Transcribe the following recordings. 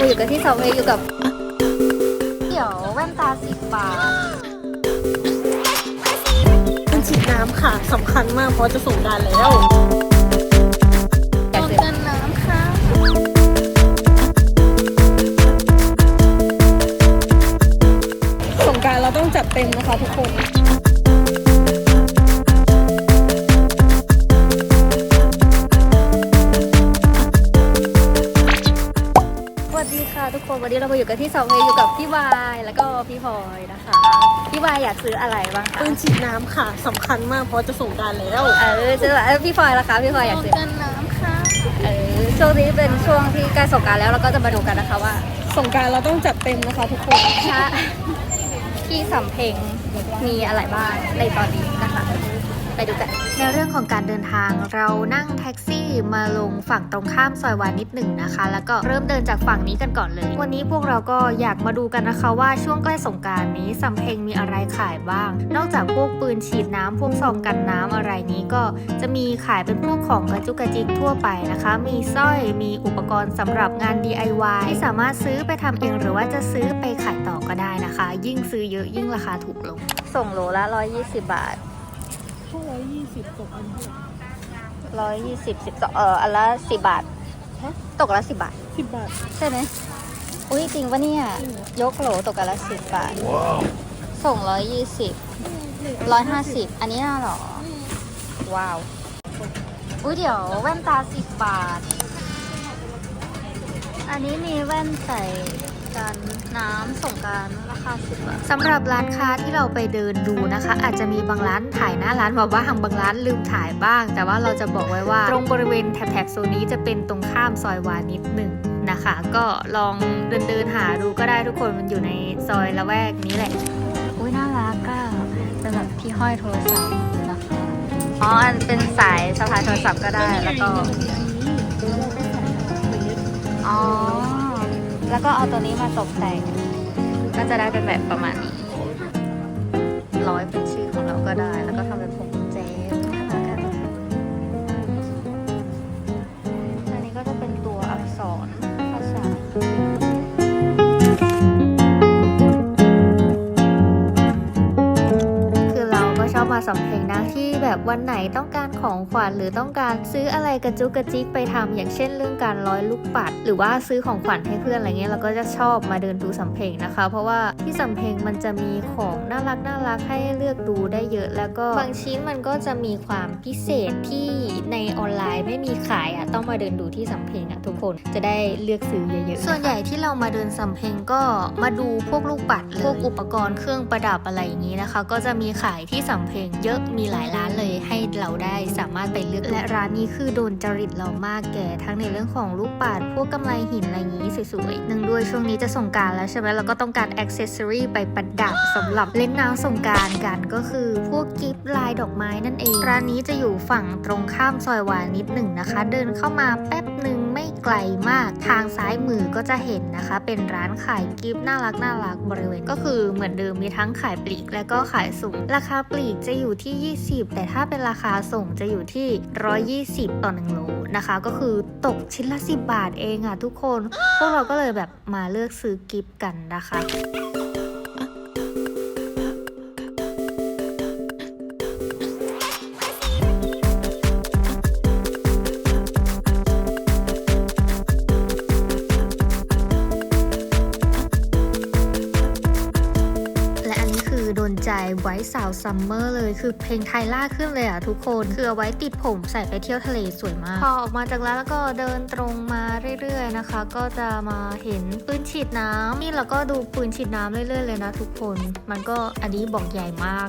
มาอยู่กันที่เซาเวย์อยู่กับเดี๋ยวแว่นตาสิบบาทเป็นฉีดน้ำค่ะสำคัญมากเพราะจะส่งกรารแล้ว อยากซื้อกันน้ำค่ะ ส่งกรารเราต้องจัดเต็มนะคะทุกคน เรามาอยู่กันที่เซาเวย์อยู่กับพี่วายแล้วก็พี่พลอยนะคะ พี่วายอยากซื้ออะไรบ้างคะปืนฉีดน้ำค่ะสำคัญมากเพราะจะส่งกรารแล้วเออซื้อเออพี่พลอยล่ะคะพี่พลอยอยากซื้อกันน้ำค่ะเออช่วงนี้เป็นช่วงที่ใกล้สงกรารแล้วเราก็จะมาดูกันนะคะว่าส่งกรารเราต้องจัดเต็มนะคะทุกคนพระที่สำเพ็งมีอะไรบ้างในตอนนี้นะคะ ไปดูกันในเรื่องของการเดินทางเรานั่งแท็กซี่มาลงฝั่งตรงข้ามซอยวานิดหนึ่งนะคะ แล้วก็เริ่มเดินจากฝั่งนี้กันก่อนเลย วันนี้พวกเราก็อยากมาดูกันนะคะว่าช่วงใกล้สงการนี้สำเพ็งมีอะไรขายบ้าง นอกจากพวกปืนฉีดน้ำพวกซองกันน้ำอะไรนี้ก็จะมีขายเป็นพวกของกระจุกกระจิกทั่วไปนะคะ มีสร้อยมีอุปกรณ์สำหรับงาน DIY ที่สามารถซื้อไปทำเองหรือว่าจะซื้อไปขายต่อก็ได้นะคะ ยิ่งซื้อเยอะยิ่งราคาถูกลง ส่งโลละ 120 บาท พวกร้อยยี่สิบตกอันเท่าไหร่120 12เอออันละ10บาทตกละ10บาท สิบบาท ใช่ไหมอุ้ยจริงปะเนี่ยยกโหลตกกันละ10บาท ส่ง120 150อันนี้น่าหรอ ว้าว อุ้ยเดี๋ยวแว่นตา10บาท อันนี้มีแว่นใส่กันน้ำส่งกรารรา คา10บาทสำหรับร้านค้าที่เราไปเดินดูนะคะ อาจจะมีบางร้านถ่ายหน้าร้านมาบ้างบางร้านลืมถ่ายบ้าง แต่ว่าเราจะบอกไว้ว่า ตรงบริเวณแถบๆโซนนี้จะเป็นตรงข้ามซอยวานิดหนึ่งนะคะ ก็ลองเดินเดินๆหาดูก็ได้ทุกคนมันอยู่ในซอยละแวกนี้แหละอุ้ยน่ารักก็เป็นแบบที่ห้อยโทรศัพท์นะคะอ๋ออันเป็นสายสะพายโทรศัพท์ก็ได้แล้วก็อ๋อแล้วก็เอาตัวนี้มาตกแต่ง ก็จะได้เป็นแบบประมาณนี้ร้อยเป็นชื่อของเราก็ได้แล้วก็ สำเพ็งนะที่แบบวันไหนต้องการของขวัญหรือต้องการซื้ออะไรกระจุกกระจิกไปทำอย่างเช่นเรื่องการร้อยลูกปัด หรือว่าซื้อของขวัญให้เพื่อนอะไรเงี้ยเราก็จะชอบมาเดินดูสำเพ็งนะคะ เพราะว่าที่สำเพ็งมันจะมีของน่ารักน่ารักให้เลือกดูได้เยอะ แล้วก็บางชิ้นมันก็จะมีความพิเศษที่ในออนไลน์ไม่มีขายอะต้องมาเดินดูที่สำเพ็งอะทุกคนจะได้เลือกซื้อเยอะๆส่วนใหญ่ที่เรามาเดินสำเพ็งก็มาดูพวกลูกปัดพวกอุปกรณ์เครื่องประดับอะไรอย่างนี้นะคะ ก็จะมีขายที่สำเพ็งเยอะมีหลายร้านเลยให้เราได้สามารถไปเลือกและร้านนี้คือโดนจริตเรามากแก่ทั้งในเรื่องของลูกปัดพวกกำไลหินอะไรอย่างนี้สวยๆหนึ่งด้วยช่วงนี้จะส่งการแล้วใช่ไหมเราก็ต้องการอ็อกเซสซอรีไปประดับสำหรับเล่นน้ำสงการกันก็คือพวกกิฟต์ลายดอกไม้นั่นเอง ร้านนี้จะอยู่ฝั่งตรงข้ามซอยวานิดหนึ่งนะคะ เดินเข้ามาแป๊บหนึ่งไม่ ไกลมากทางซ้ายมือก็จะเห็นนะคะ เป็นร้านขายกิฟต์น่ารักน่ารักบริเวณก็คือเหมือนเดิมมีทั้งขายปลีกและก็ขายส่งราคาปลีกจะอยู่ที่ 20 แต่ถ้าเป็นราคาส่งจะอยู่ที่ 120 ต่อ1โลนะคะ ก็คือตกชิ้นละ 10 บาทเองอะทุกคน พวกเราก็เลยแบบมาเลือกซื้อกิฟต์กันนะคะและ สาวซัมเมอร์เลย คือเพลงไทยล่าขึ้นเลยอะทุกคนคือเอาไว้ติดผมใส่ไปเที่ยวทะเลสวยมาก พอออกมาจากร้านแล้วก็เดินตรงมาเรื่อยๆนะคะ ก็จะมาเห็นปืนฉีดน้ำนี่เราก็ดูปืนฉีดน้ำเรื่อยๆเลยนะทุกคน มันก็อันนี้บอกใหญ่มาก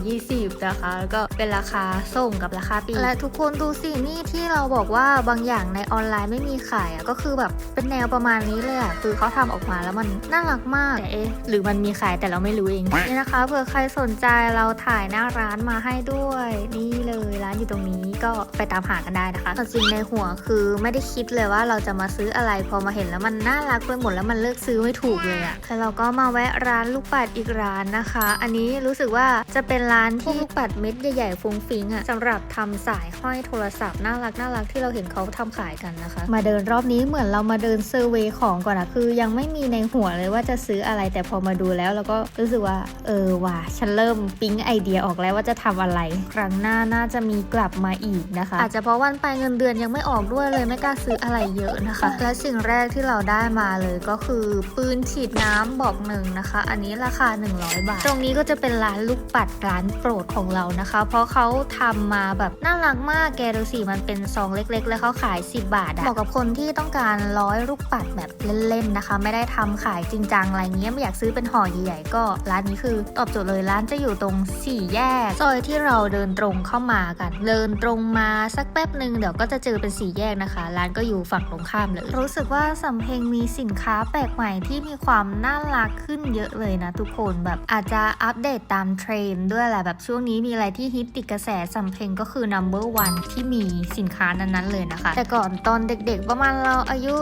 220 นะคะ แล้วก็ เป็นราคาส่งกับราคาปลีกและทุกคนดูสินี่ที่เราบอกว่าบางอย่างในออนไลน์ไม่มีขายอะก็คือแบบเป็นแนวประมาณนี้เลยอะคือเขาทำออกมาแล้วมันน่ารักมากแต่เอ๊ะหรือมันมีขายแต่เราไม่รู้เองนี่นะคะเผื่อใครสนใจเราถ่ายหน้าร้านมาให้ด้วย นี่เลยร้านอยู่ตรงนี้ก็ไปตามหากันได้นะคะแต่จริงในหัวคือไม่ได้คิดเลยว่าเราจะมาซื้ออะไรพอมาเห็นแล้วมันน่ารักไปหมดแล้วมันเลือกซื้อไม่ถูกเลยอะแล้วเราก็มาแวะร้านลูกปัดอีกร้านนะคะ อันนี้รู้สึกว่าจะเป็นร้านที่ลูกปัดเม็ดใหญ่ฟุ้งฟิ้งอะสำหรับทำสายห้อยโทรศัพท์น่ารักน่ารักที่เราเห็นเขาทำขายกันนะคะ มาเดินรอบนี้เหมือนเรามาเดินเซอร์เวย์ของก่อนอะคือ ยังไม่มีในหัวเลยว่าจะซื้ออะไรแต่พอมาดูแล้วเราก็รู้สึกว่า เออว่ะฉันเริ่มปิ๊งไอเดียออกแล้วว่าจะทำอะไร ครั้งหน้าน่าจะมีกลับมาอีกนะคะ อาจจะเพราะวันไปเงินเดือนยังไม่ออกด้วยเลยไม่กล้าซื้ออะไรเยอะนะคะ และสิ่งแรกที่เราได้มาเลยก็คือปืนฉีดน้ำบอกหนึ่งนะคะ อันนี้ราคา 100 บาท ตรงนี้ก็จะเป็นร้านลูกปัดร้านโปรดของเรานะคะเพราะเขาทำมาแบบน่ารักมากแกดูสิมันเป็นซองเล็ก ๆ แล้วเขาขาย 10 บาทอะเหมาะกับคนที่ต้องการร้อยลูกปัดแบบเล่นๆนะคะ ไม่ได้ทำขายจริงจังอะไรเงี้ยไม่อยากซื้อเป็นห่อใหญ่ๆก็ร้านนี้คือตอบโจทย์เลยร้านจะอยู่ตรงสี่แยกซอยที่เราเดินตรงเข้ามากัน เดินตรงมาสักแป๊บหนึ่งเดี๋ยวก็จะเจอเป็นสี่แยกนะคะ ร้านก็อยู่ฝั่งตรงข้ามเลย รู้สึกว่าสำเพ็งมีสินค้าแปลกใหม่ที่มีความน่ารักขึ้นเยอะเลยนะทุกคนแบบอาจจะอัปเดตตามเทรนด์ด้วยแหละแบบช่วงนี้มีอะไรที่ฮิตติดกระแสสำเพ็งก็คือ number one ที่มีสินค้านั้นๆเลยนะคะ แต่ก่อนตอนเด็กๆ ประมาณเราอายุ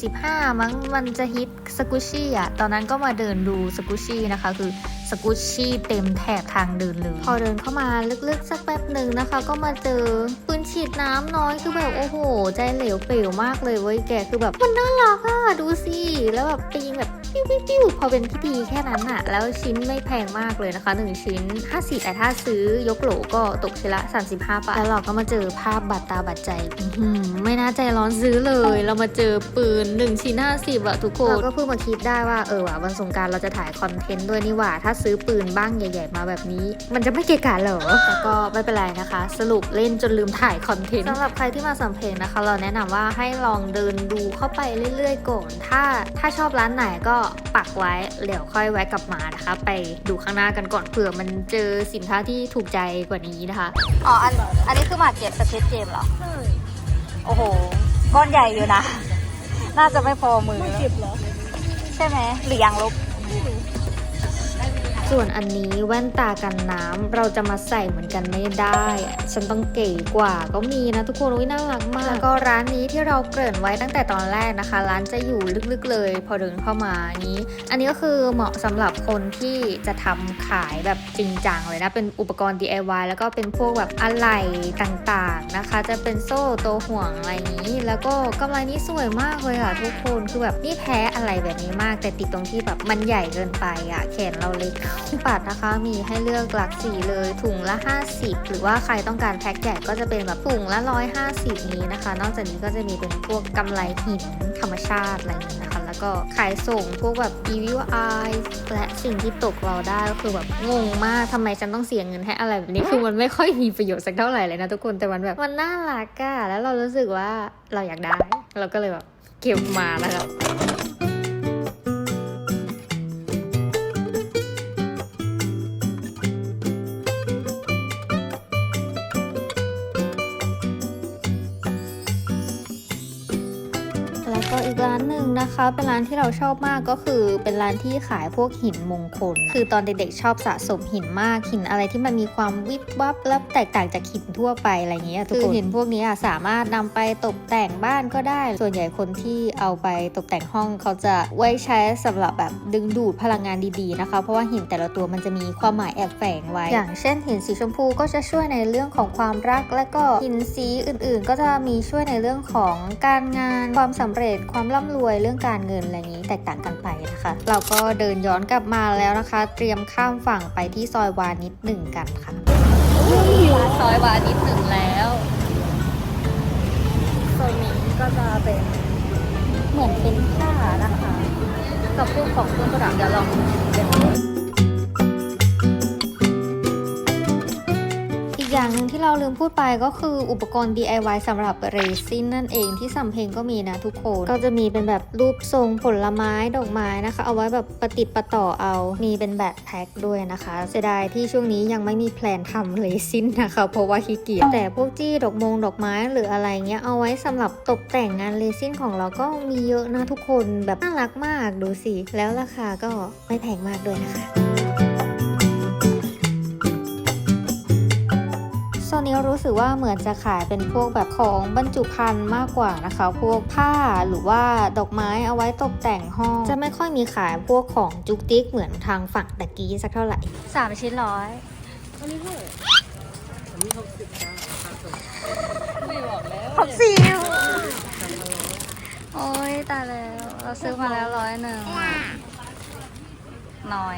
14-15 มั้งมันจะฮิตสกุชี่อะ ตอนนั้นก็มาเดินดูสกุชี่นะคะ คือสกุชี่เต็มแถบทางเดินเลย พอเดินเข้ามาลึกๆ สักแป๊บหนึ่งนะคะ ก็มาเจอปืนฉีดน้ำน้อยคือแบบโอ้โห ใจเหลวเปลวมากเลยเว้ยแกคือแบบมันน่ารักอะดูสิแล้วแบบไปยิงแบบ ปิ้วปิ้วปิ้วพอเป็นพิธีแค่นั้นอะแล้วชิ้นไม่แพงมากเลยนะคะ 1 ชิ้น 50แต่ถ้าซื้อยกโหลก็ตกชิ้นละ 35บาทแล้วเราก็มาเจอภาพบัตรตาบัตรใจอื้อหือไม่น่าใจร้อนซื้อเลย เรามาเจอปืน 1 ชิ้น 50อะทุกคนเราก็เพิ่งมาคิดได้ว่าเออว่ะวันสงกรารเราจะถ่ายคอนเทนต์ด้วยนี่หว่า ถ้าซื้อปืนบ้างใหญ่ ๆ มาแบบนี้ มันจะไม่เกะกะเหรอแต่ก็ไม่เป็นไรนะคะ สรุปเล่นจนลืมถ่ายคอนเทนต์สำหรับใครที่มาสัมเพลงนะคะ เราแนะนำว่าให้ลองเดินดูเข้าไปเรื่อยๆก่อนถ้าถ้าชอบร้านไหนก็ปักไว้เดี๋ยวค่อยแวะกลับมานะคะ ไปดูข้างหน้ากันก่อนเผื่อมันเจอสินค้าที่ถูกใจกว่านี้นะคะ อ๋อ อัน อันนี้คือหมากเก็บสควิตเกมเหรอ โอ้โห ก้อนใหญ่อยู่นะ น่าจะไม่พอมือ ไม่เก็บเหรอ ใช่ไหม หรือยังลบ ส่วนอันนี้แว่นตากันน้ำเราจะมาใส่เหมือนกันไม่ได้ ฉันต้องเก๋กว่าก็มีนะทุกคนอุ้ยน่ารักมาก แล้วก็ร้านนี้ที่เราเกริ่นไว้ตั้งแต่ตอนแรกนะคะ ร้านจะอยู่ลึกๆเลย พอเดินเข้ามาอย่างนี้ อันนี้ก็คือเหมาะสำหรับคนที่จะทำขายแบบจริงจังเลยนะ เป็นอุปกรณ์ DIY แล้วก็เป็นพวกแบบอะไหล่ต่างๆนะคะ จะเป็นโซ่ตัวห่วงอะไรนี้ แล้วก็กำไรนี้สวยมากเลยอะทุกคนคือแบบนี่แพ้อะไรแบบนี้มาก แต่ติดตรงที่แบบมันใหญ่เกินไปอะแขนเราเล็กปัดนะคะมีให้เลือกหลักสีเลยถุงละ 50 หรือว่าใครต้องการแพ็คใหญ่ก็จะเป็นแบบถุงละ 150 นี้นะคะ นอกจากนี้ก็จะมีเป็นพวกกำไรหินธรรมชาติอะไรอย่างนี้นะคะ แล้วก็ขายส่งพวกแบบ evil eye และสิ่งที่ตกเราได้ก็คือแบบงงมากทำไมฉันต้องเสียเงินให้อะไรแบบนี้คือมันไม่ค่อยมีประโยชน์สักเท่าไหร่เลยนะทุกคนแต่มันแบบมันน่ารักอะแล้วเรารู้สึกว่าเราอยากได้ เราก็เลยแบบเก็บมานะคะแอีกร้านหนึ่งนะคะ เป็นร้านที่เราชอบมากก็คือ เป็นร้านที่ขายพวกหินมงคล คือตอนเด็กๆชอบสะสมหินมากหินอะไรที่มันมีความวิบวับและแตกต่างจากหินทั่วไปอะไรเงี้ยทุกคนหินพวกนี้อะสามารถนำไปตกแต่งบ้านก็ได้ ส่วนใหญ่คนที่เอาไปตกแต่งห้องเขาจะไว้ใช้สำหรับแบบดึงดูดพลังงานดีๆนะคะ เพราะว่าหินแต่ละตัวมันจะมีความหมายแอบแฝงไว้ อย่างเช่นหินสีชมพูก็จะช่วยในเรื่องของความรัก และก็หินสีอื่น ๆ ก็จะมีช่วยในเรื่องของการงานความสำเร็จความร่ำรวยเรื่องการเงินอะไรนี้แตกต่างกันไปนะคะ เราก็เดินย้อนกลับมาแล้วนะคะ เตรียมข้ามฝั่งไปที่ซอยวานิดหนึ่งกันค่ะซอยวานิดหนึ่งแล้วโซนนี้ก็จะเป็นเหมือนเป็นผ้านะคะกับพวกของเครื่องประดับเดี๋ยวลองเป็น อย่างหนึ่งที่เราลืมพูดไปก็คืออุปกรณ์ DIY สำหรับเรซินนั่นเองที่สำเพ็งก็มีนะทุกคน ก็จะมีเป็นแบบรูปทรงผลไม้ดอกไม้นะคะ เอาไว้แบบประติดประต่อเอา มีเป็นแบบแพ็คด้วยนะคะ เสียดายที่ช่วงนี้ยังไม่มีแพลนทำเรซินนะคะ เพราะว่าขี้เกียจแต่พวกจี้ดอกมงดอกไม้หรืออะไรเงี้ยเอาไว้สำหรับตกแต่งงานเรซินของเราก็มีเยอะนะทุกคนแบบน่ารักมากดูสิแล้วราคาก็ไม่แพงมากด้วยนะคะ นนี้รู้สึกว่าเหมือนจะขายเป็นพวกแบบของบรรจุภัณฑ์มากกว่านะคะ พวกผ้าหรือว่าดอกไม้เอาไว้ตกแต่งห้อง จะไม่ค่อยมีขายพวกของจุกจิกเหมือนทางฝั่งตะกี้สักเท่าไหร่สามชิ้นร้อยอันนี้เท่าไหร่นี่หกสิบจ้าราคาส่งหกสิบโอ้ยตายแล้ว เราซื้อมาแล้วร้อยหนึ่ง น้อย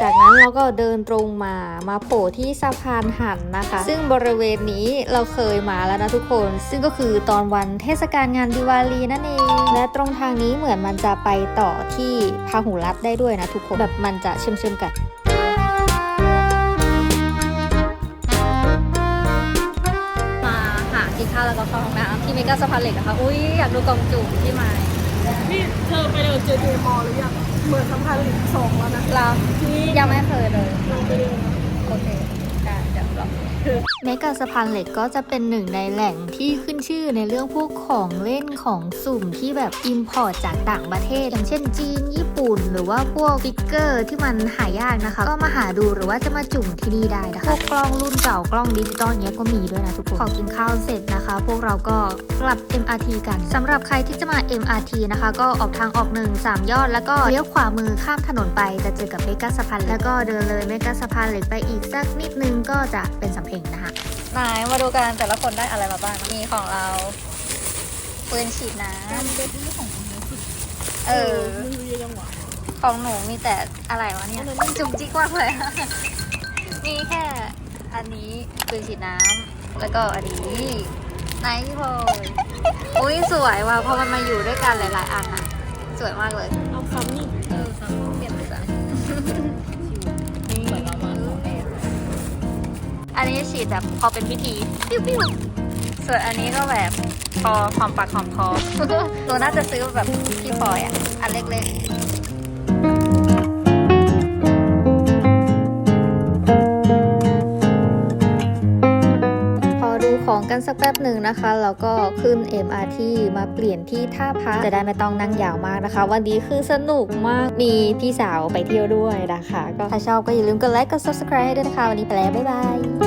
จากนั้นเราก็เดินตรงมามาโผล่ที่สะพานหันนะคะ ซึ่งบริเวณนี้เราเคยมาแล้วนะทุกคน ซึ่งก็คือตอนวันเทศกาลงานดิวาลีนั่นเอง และตรงทางนี้เหมือนมันจะไปต่อที่พาหุรัตได้ด้วยนะทุกคนแบบมันจะเชื่อมๆกันมาหากินข้าวแล้วก็เข้าห้องน้ำที่เมกาสะพานเหล็กนะคะ อุ้ยอยากดูกองจุ่มที่ไม้นี่เธอไปเดินเจเจมอลหรือยัง เหมือนสะพานเหล็กสองแล้วนะเรานี่ยังไม่เคยเลยลองไปเดินนะโอเค ได้เดี๋ยวเราเมกาสะพานเหล็กก็จะเป็นหนึ่งในแหล่งที่ขึ้นชื่อในเรื่องพวกของเล่นของสุ่มที่แบบอิมพอร์ตจากต่างประเทศ อย่างเช่นจีนญี่ปุ่น หรือว่าพวกฟิกเกอร์ที่มันหายากนะคะ ก็มาหาดูหรือว่าจะมาจุ่มที่นี่ได้นะคะพวกกล้องรุ่นเก่ากล้องดิจิตอลเนี้ยก็มีด้วยนะทุกคนพอกินข้าวเสร็จนะคะ พวกเราก็กลับ MRT กันสำหรับใครที่จะมา MRT นะคะ ก็ออกทางออกหนึ่งสามยอด แล้วก็เลี้ยวขวามือข้ามถนนไปจะเจอกับเมกาสะพานแล้วก็เดินเลยเมกาสะพานเหล็กไปอีกสักนิดนึงก็จะเป็นสำเพ็งนะคะไหนมาดูกันแต่ละคนได้อะไรมาบ้างมีของเราปืนฉีดน้ำ เออมันมีจังหวะของหนูมีแต่อะไรวะเนี่ยจุกจิกมากเลย มีแค่อันนี้ปืนฉีดน้ำแล้วก็อันนี้ไนท์พอยอุ้ยสวยว่ะพอมันมาอยู่ด้วยกันหลาย ๆ อันอะสวยมากเลยเอาซ้ำนี่เออสังเปลี่ยนเลยจ้ะอันนี้ฉีดแบบพอเป็นพิธีปิ้วปิ้ว ส่วนอันนี้ก็แบบพอหอมปากหอมคอหนูน่าจะซื้อแบบพี่ปอยอะ อันเล็กๆพอดูของกันสักแป๊บหนึ่งนะคะ แล้วก็ขึ้น MRT มาเปลี่ยนที่ท่าพระจะได้ไม่ต้องนั่งยาวมากนะคะ วันนี้คือสนุกมากมีพี่สาวไปเที่ยวด้วยนะคะ ก็ถ้าชอบก็อย่าลืมกดไลค์กด subscribe ด้วยนะคะ วันนี้ไปแล้ว บ๊ายบาย